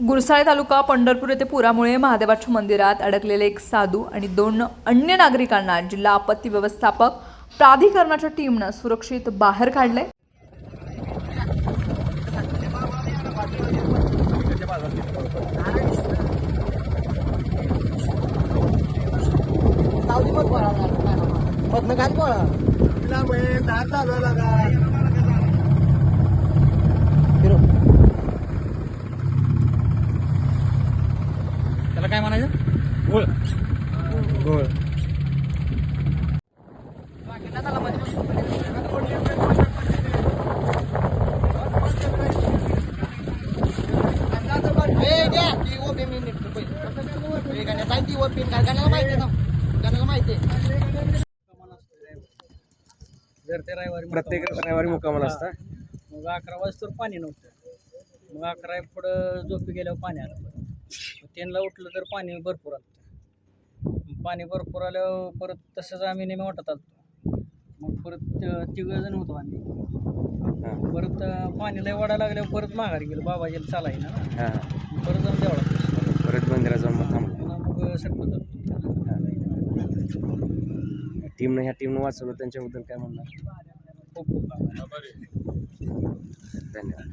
गुरसाळे तालुका पंढरपूर येथे पुरामुळे महादेवाच्या मंदिरात अडकलेले एक साधू आणि दोन अन्य नागरिकांना जिल्हा आपत्ती व्यवस्थापक प्राधिकरणाच्या टीमनं सुरक्षित बाहेर काढले आहे जर ते रविवारी प्रत्येक रविवारी मुक्कामाला असता? मग अकरा वाजता पाणी नव्हतं. मग अकरा पुढं झोपी गेल्यावर पाणी आलं. त्यांना उठलं तर पाणी भरपूर आलं. पाणी भरपूर आल्यावर परत तसंच आम्ही नेहमी वाटत आलो मग परत तिघ जण होतो आम्ही. परत पाणी लय वाढायला लागल्यावर परत माघारी गेलो. बाबाजीला चालायला ना. हां. परत जाऊन देवळात परत मंदिरात जाऊन मग थांबलो जातो टीमनं ह्या टीमनं वाचवलं. त्यांच्याबद्दल काय म्हणणार? खूप खूप. धन्यवाद.